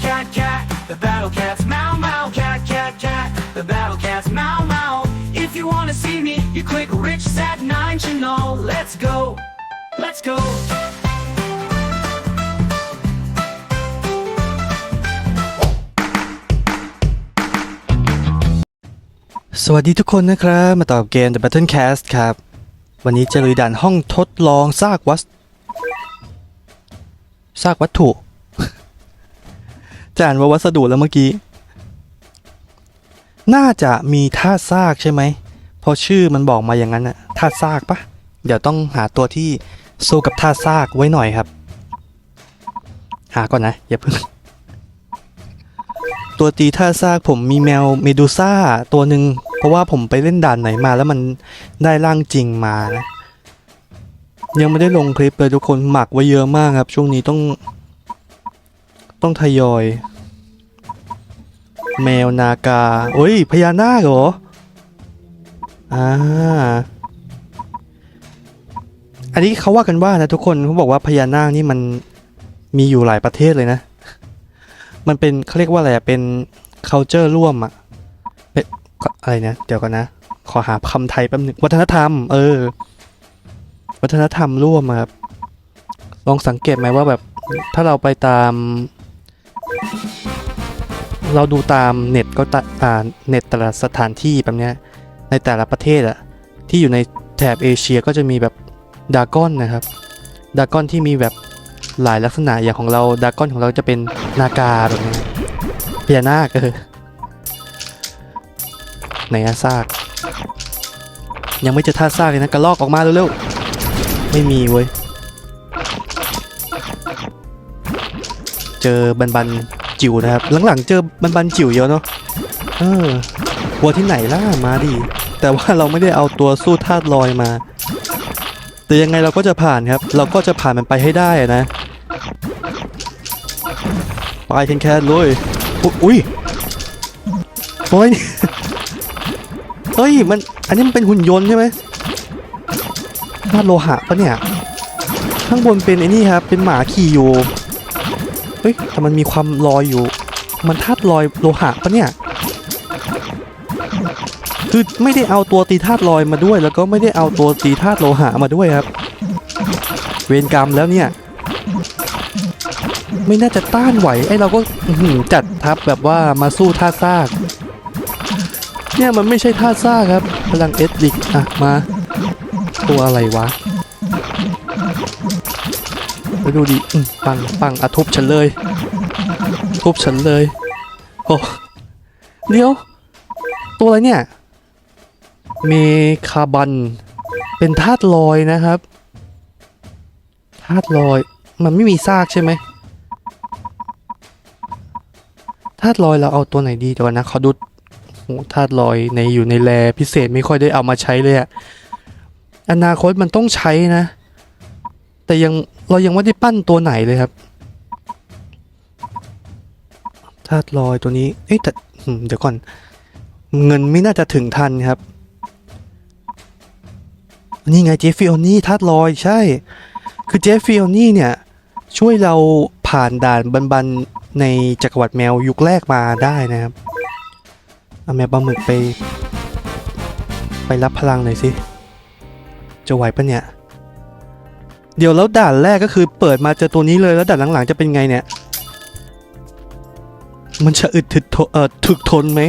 cat, cat, cat. The battle cat's meow, meow, cat, cat, cat. The battle cat's meow, meow. If you wanna see me, you click Rich Sat 9 channel. Let's go. Let's go. สวัสดีทุกคนนะครับ มาต่อเกม The Battle Cast ครับ วันนี้จะลุยด่านห้องทดลองซากวัสซากวัตถุ จะอ่านว่าวัสดุแล้วเมื่อกี้ น่าจะมีท่าตุซากใช่ไหมเพราะชื่อมันบอกมาอย่างนั้นอะท่าตุซากปะเดี๋ยวต้องหาตัวที่สู้กับท่าตุซากไว้หน่อยครับ หาก่อนนะอย่าเพิ่งตัวตีท่าซากผมมีแมวเมดูซ่าตัวหนึ่งเพราะว่าผมไปเล่นด่านไหนมาแล้วมันได้ร่างจริงมานะยังไม่ได้ลงคลิปเลยทุกคนหมักไว้เยอะมากครับ ช่วงนี้ต้อง ต้องทยอย แมวนากาโอ้ยพญานาคเหรออ่าอันนี้เขาว่ากันว่านะทุกคนเขาบอกว่าพญานาคนี่มันมีอยู่หลายประเทศเลยนะ มันเป็นเขาเรียกว่าอะไรอะเป็น culture ร่วมอะเป็นอะไรนะเดี๋ยวก่อนนะ ขอหาคำไทยแป๊บนึงวัฒนธรรม เออ วัฒนธรรมร่วมครับลองสังเกตไหมว่าแบบ ถ้าเราไปตาม เราดูตามเน็ตก็ตะอ่าเน็ตแต่ละสถานที่แบบเนี้ยในแต่ละประเทศอะที่อยู่ในแถบเอเชียก็จะมีแบบดากอนนะครับดากอนที่มีแบบหลายลักษณะอย่างของเราดากอนของเราจะเป็นนากาแบบนี้พญานาคเออไหนอะซาก ยังไม่เจอท่าซากเลยนะกระลอกออกมาเร็วๆไม่มีเว้ย เจอบันบันจิ๋วนะครับ หลังๆเจอบันบันจิ๋วเยอะเนาะเออวัวที่ไหนล่ะมาดิแต่ว่าเราไม่ได้เอาตัวสู้ธาตุลอยมา แต่ยังไงเราก็จะผ่านครับ เราก็จะผ่านมันไปให้ได้นะไปแคนแคนเลยอุ๊ยอุ้ยโอ้ยเฮ้ยมันอันนี้มันเป็นหุ่นยนต์ใช่ไหมธาตุโลหะปะเนี่ย ข้างบนเป็นไอ้นี่ครับเป็นหมาขี่อยู่ เฮ้ยแต่มันมีความลอยอยู่ มันธาตุลอยโลหะปะเนี่ย คือไม่ได้เอาตัวตีธาตุลอยมาด้วย แล้วก็ไม่ได้เอาตัวตีธาตุโลหะมาด้วยครับ เวรกรรมแล้วเนี่ย ไม่น่าจะต้านไหวไอ้เราก็หืจัดทัพแบบว่ามาสู้ท่าซาก เนี่ยมันไม่ใช่ท่าซากครับพลังเอสลิกอะมา ตัวอะไรวะ ไปดูดิปังปังอะทุบฉันเลย ทุบฉันเลย โอ้เดี๋ยว ตัวอะไรเนี่ย เมคาบัน เป็นธาตุลอยนะครับ ธาตุลอย มันไม่มีซากใช่ไหมธาตุลอยเราเอาตัวไหนดีเดี๋ยวนะขอดูโอ้ธาตุลอยในอยู่ในแรพิเศษไม่ค่อยได้เอามาใช้เลยอะอนาคตมันต้องใช้นะ แต่ยังเรายังไม่ได้ปั้นตัวไหนเลยครับธาตุลอยตัวนี้ เอ๊ะแต่เดี๋ยวก่อน เงินไม่น่าจะถึงทันครับ นี่ไงเจฟฟิโอนี่ธาตุลอยใช่ คือเจฟฟิโอนี่เนี่ย ช่วยเราผ่านด่านบันๆในจักรวรรดิแมวยุคแรกมาได้นะครับเอาแมวปลาหมึกไป ไปรับพลังหน่อยสิ จะไหวปะเนี่ย เดี๋ยวแล้วด่านแรกก็คือเปิดมาเจอตัวนี้เลยแล้วด่านหลังๆจะเป็นไงเนี่ย มันจะอึดถึกทนเอ่อถึกทนไหม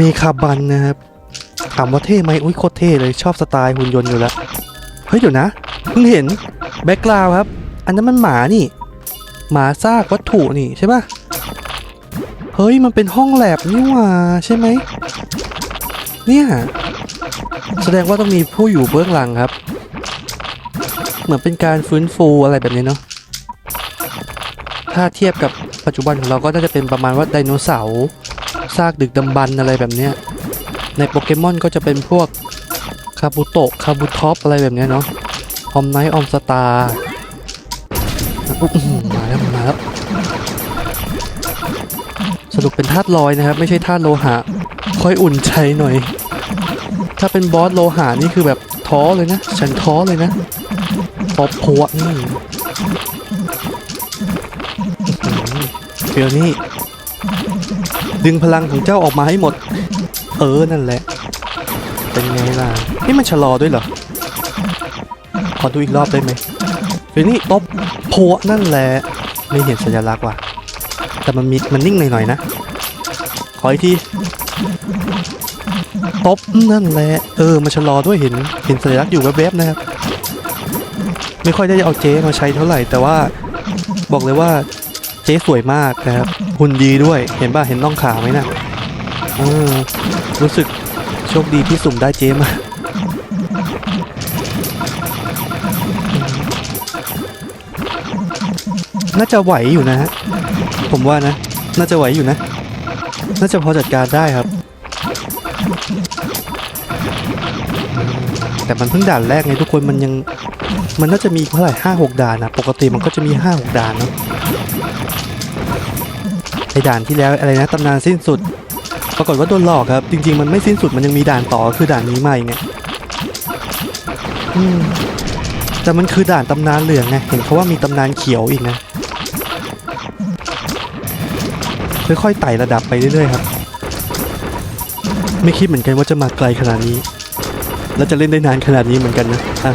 มีคาบันนะครับถามว่าเท่ไหมอุ้ยโคตรเท่เลยชอบสไตล์หุ่นยนต์อยู่แล้ว เฮ้ยเดี๋ยวนะ เพิ่งเห็นแบ็กกราวครับ อันนั้นมันหมานี่ หมาซากวัตถุนี่ใช่ปะเฮ้ยมันเป็นห้องแลบนี่หว่าใช่ไหมเนี่ย แสดงว่าต้องมีผู้อยู่เบื้องหลังครับ เหมือนเป็นการฟื้นฟูอะไรแบบนี้เนาะถ้าเทียบกับปัจจุบันของเราก็น่าจะเป็นประมาณว่าไดโนเสาร์ซากดึกดำบรรอะไรแบบเนี้ยในโปเกมอนก็จะเป็นพวกคาบุโตะคาบุท็อปอะไรแบบเนี้ยเนาะออมไนท์ออมสตาร์มาแล้วมาแล้วสรุปเป็นธาตุลอยนะครับ ไม่ใช่ธาตุโลหะ ค่อยอุ่นใจหน่อย ถ้าเป็นบอสโลหะนี่คือแบบท้อเลยนะ ฉันท้อเลยนะตบหัวนี่เฟียวนี่ดึงพลังของเจ้าออกมาให้หมด เออ นั่นแหละ เป็นไงล่ะ นี่มันชะลอด้วยเหรอ ขอดูอีกรอบได้ไหมเฟียวนี่ตบโพะนั่นแหละ ไม่เห็นสัญลักษณ์ว่ะ แต่มันมีมันนิ่งหน่อยๆนะ ขออีกที ตบนั่นแหละเออมันชะลอด้วยเห็นเห็นสัญลักษณ์อยู่แวบๆนะครับไม่ค่อยได้เอาเจ๊มาใช้เท่าไหร่ แต่ว่าบอกเลยว่าเจ๊สวยมากนะครับหุ่นดีด้วยเห็นป่ะเห็นน่องขาไหมนะเออรู้สึกโชคดีที่สุ่มได้เจ๊มาน่าจะไหวอยู่นะฮะผมว่านะ น่าจะไหวอยู่นะ น่าจะพอจัดการได้ครับ แต่มันเพิ่งด่านแรกไงทุกคนมันยังมันน่าจะมีเท่าไหร่ห้าหกด่านนะปกติมันก็จะมีห้าหกด่านเนาะไอด่านที่แล้วอะไรนะตำนานสิ้นสุด ปรากฏว่าโดนหลอกครับ จริง ๆ มันไม่สิ้นสุดมันยังมีด่านต่อคือด่านนี้ใหม่เนี่ยแต่มันคือด่านตำนานเหลืองไงเห็นเขาว่ามีตำนานเขียวอีกนะค่อยๆไต่ระดับไปเรื่อยๆครับ ไม่คิดเหมือนกันว่าจะมาไกลขนาดนี้ แล้วจะเล่นได้นานขนาดนี้เหมือนกันนะอะ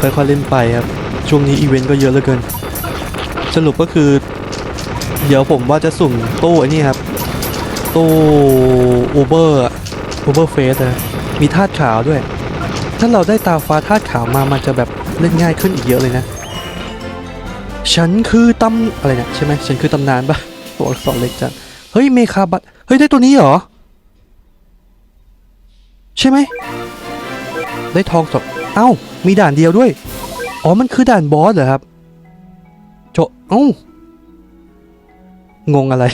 ค่อยๆเล่นไปครับ ช่วงนี้อีเวนต์ก็เยอะเหลือเกิน สรุปก็คือ เดี๋ยวผมว่าจะสุ่มตู้ไอ้นี่ครับ ตู้อูเบอร์อูเบอร์เฟสนะมีธาตุขาวด้วย ถ้าเราได้ตาฟ้าธาตุขาวมา มันจะแบบเล่นง่ายขึ้นอีกเยอะเลยนะ ฉันคือตำอะไรเนี่ยใช่ไหมฉันคือตำนานปะตัวอักษรเล็กจัง เฮ้ยเมคาบัตเฮ้ยได้ตัวนี้เหรอ ใช่ไหม ได้ทองสดเอ้า มีด่านเดียวด้วย อ๋อ มันคือด่านบอสเหรอครับ โจเอ้างงอะไร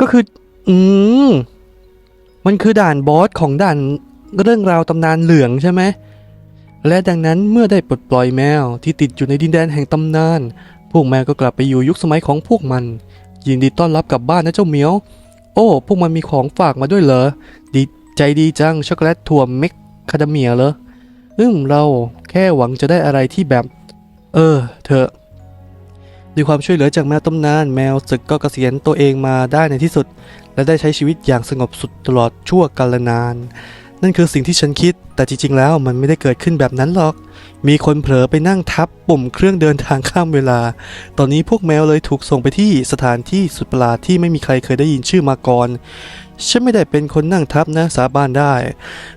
ก็คือ อืม มันคือด่านบอสของด่านเรื่องราวตำนานเหลืองใช่ไหม และดังนั้นเมื่อได้ปลดปล่อยแมวที่ติดอยู่ในดินแดนแห่งตำนาน พวกแมวก็กลับไปอยู่ยุคสมัยของพวกมัน ยินดีต้อนรับกลับบ้านนะเจ้าเหมียว อ้พวกมันมีของฝากมาด้วยเหรอ ดีใจดีจัง ช็อกโกแลตถั่วเมคคาเดเมียเหรออืมเราแค่หวังจะได้อะไรที่แบบ เออ เธอด้วยความช่วยเหลือจากแมวตำนาน แมวศึกก็เกษียณตัวเองมาได้ในที่สุด และได้ใช้ชีวิตอย่างสงบสุดตลอดชั่วกาลนาน นั่นคือสิ่งที่ฉันคิด แต่จริงๆแล้วมันไม่ได้เกิดขึ้นแบบนั้นหรอก มีคนเผลอไปนั่งทับปุ่มเครื่องเดินทางข้ามเวลา ตอนนี้พวกแมวเลยถูกส่งไปที่สถานที่สุดประหลาดที่ไม่มีใครเคยได้ยินชื่อมาก่อน ฉันไม่ได้เป็นคนนั่งทับนะสาบานได้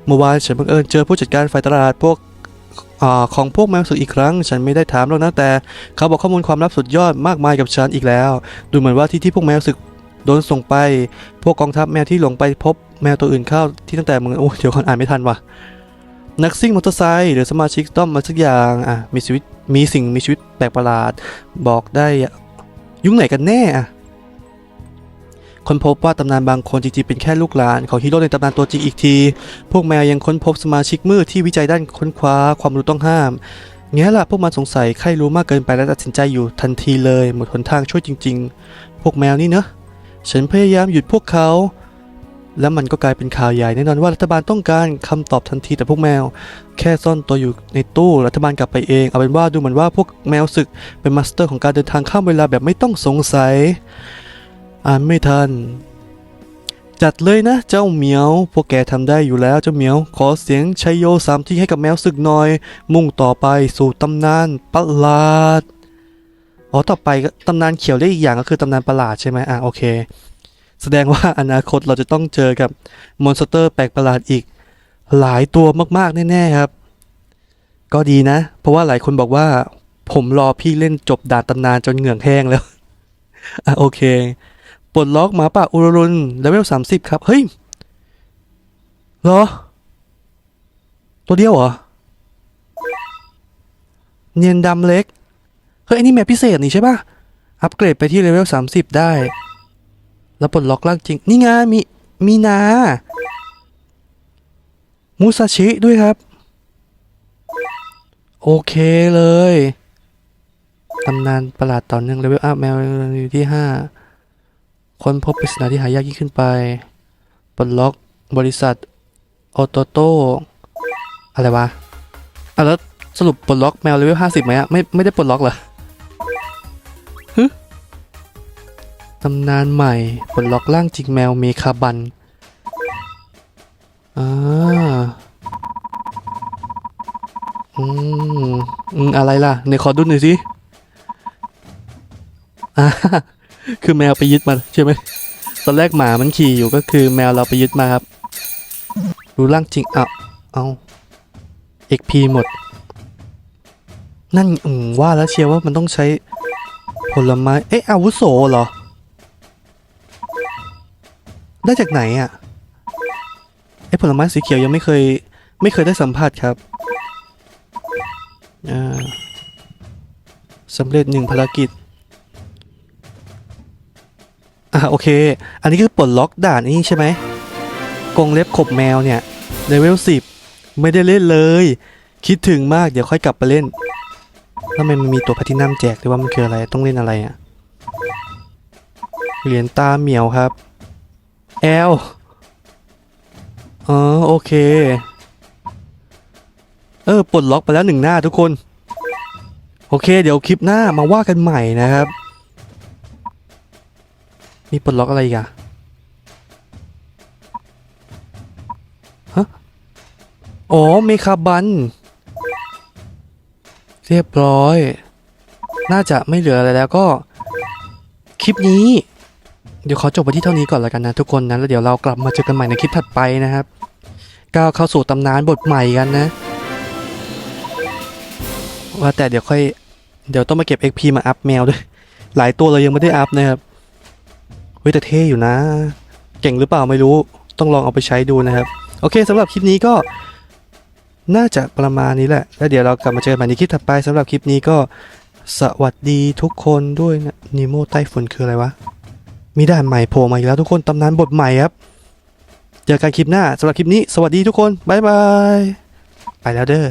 เมื่อวานฉันบังเอิญเจอผู้จัดการฝ่ายตลาดพวกอของพวกแมวสึกอีกครั้ง ฉันไม่ได้ถามหรอกนะแต่ เขาบอกข้อมูลความลับสุดยอดมากมายกับฉันอีกแล้ว ดูเหมือนว่าที่ที่พวกแมวสึกโดนส่งไป พวกกองทัพแมวที่หลงไปพบแมวตัวอื่นเข้าที่ตั้งแต่เมืองโอ้เดี๋ยวคนอ่านไม่ทันว่ะ นักซิ่งมอเตอร์ไซค์หรือสมาชิกต้อมมาสักอย่างอะมีชีวิตมีสิ่งมีชีวิตแปลกประหลาด บอกได้ยุ่งไหนกันแน่อะค้นพบว่าตำนานบางคนจริงๆเป็นแค่ลูกหลานของฮีโร่ในตำนานตัวจริงอีกที พวกแมวยังค้นพบสมาชิกมืดที่วิจัยด้านค้นคว้าความรู้ต้องห้ามแง่ล่ะพวกมันสงสัยใครรู้มากเกินไปและตัดสินใจอยู่ทันทีเลย หมดหนทางช่วยจริง ๆ พวกแมวนี่เนอะฉันพยายามหยุดพวกเขา แล้วมันก็กลายเป็นข่าวใหญ่แน่นอนว่ารัฐบาลต้องการคำตอบทันทีแต่พวกแมว แค่ซ่อนตัวอยู่ในตู้รัฐบาลกลับไปเอง เอาเป็นว่าดูเหมือนว่าพวกแมวศึกเป็นมาสเตอร์ของการเดินทางข้ามเวลาแบบไม่ต้องสงสัย อ่านไม่ทัน จัดเลยนะเจ้าเหมียว พวกแกทำได้อยู่แล้วเจ้าเหมียว ขอเสียงชัยโยสามที่ให้กับแมวศึกหน่อย มุ่งต่อไปสู่ตำนานประหลาดอ๋อต่อไปก็ตำนานเขียวได้อีกอย่างก็คือตำนานประหลาดใช่ไหมอะโอเค แสดงว่าอนาคตเราจะต้องเจอกับมอนสเตอร์แปลกประหลาดอีก หลายตัวมากๆ แน่ๆครับ ก็ดีนะ เพราะว่าหลายคนบอกว่า ผมรอพี่เล่นจบด่านตำนานจนเหงื่อแห้งแล้วอะโอเค ปลดล็อกหมาป่าอุรรุนเลเวลสามสิบครับ เฮ้ยเหรอ ตัวเดียวเหรอ เนียนดำเล็ก เฮ้ยอันนี้แมปพิเศษนี่ใช่ป่ะ อัปเกรดไปที่เลเวลสามสิบได้ แล้วปลดล็อกร่างจริง นี่ไงมีมีนามูซาชิด้วยครับ โอเคเลยตำนานประหลาดต่อเนื่องเลเวลอัพแมวอยู่ที่ห้าคนพบปริศนาที่หายากยิ่งขึ้นไปปลดล็อกบริษัทออโตโตอะไรวะอะแล้วสรุปปลดล็อกแมวเลเวลห้าสิบไหมอะไม่ไม่ได้ปลดล็อกเหรอ ตำนานใหม่ปลดล็อกร่างจิงแมวเมคาบันอ่าอืมอืมอะไรล่ะในขอดูหน่อยสิอ่าคือแมวไปยึดมาใช่ไหมตอนแรกหมามันขี่อยู่ก็คือแมวเราไปยึดมาครับรู้ร่างจริงอะเอา XP หมด นั่นอืมว่าแล้วเชียร์ว่ามันต้องใช้ผลไม้ เอ๊ะอาวุโสเหรอ ได้จากไหนอะไอผลไม้สีเขียวยังไม่เคย ไม่เคยได้สัมผัสครับสำเร็จหนึ่งภารกิจ อะโอเค อันนี้คือปลดล็อกด่านนี้ใช่ไหมกงเล็บขบแมวเนี่ยเลเวลสิบไม่ได้เล่นเลย คิดถึงมากเดี๋ยวค่อยกลับไปเล่นแล้วมันมีตัวแพลทินัมแจกหรือว่ามันคืออะไรต้องเล่นอะไรอะเหรียญตาเหมียวครับ แอลอ๋อโอเค เออปลดล็อกไปแล้วหนึ่งหน้าทุกคน โอเค เดี๋ยวคลิปหน้ามาว่ากันใหม่นะครับ มีปลดล็อกอะไรอีกอะฮะอ๋อเมคาบัน เรียบร้อย น่าจะไม่เหลืออะไรแล้วก็ คลิปนี้ เดี๋ยวขอจบไปที่เท่านี้ก่อนแล้วกันนะทุกคนนะแล้วเดี๋ยวเรากลับมาเจอกันใหม่ในคลิปถัดไปนะครับก้าวเข้าสู่ตำนานบทใหม่กันนะ ว่าแต่เดี๋ยวค่อย เดี๋ยวต้องมาเก็บ XP มาอัพแมวด้วย หลายตัวเรายังไม่ได้อัพนะครับเฮ้ยแต่เท่อยู่นะ เก่งหรือเปล่าไม่รู้ต้องลองเอาไปใช้ดูนะครับ โอเคสำหรับคลิปนี้ก็น่าจะประมาณนี้แหละ แล้วเดี๋ยวเรากลับมาเจอกันใหม่ในคลิปถัดไปสำหรับคลิปนี้ก็สวัสดีทุกคนด้วยนะนิโมใต้ฝุ่นคืออะไรวะ มีด่านใหม่โผล่มาอีกแล้วทุกคนตำนานบทใหม่ครับ เจอกันคลิปหน้าสำหรับคลิปนี้ สวัสดีทุกคน บ๊ายบาย ไปแล้วเด้อ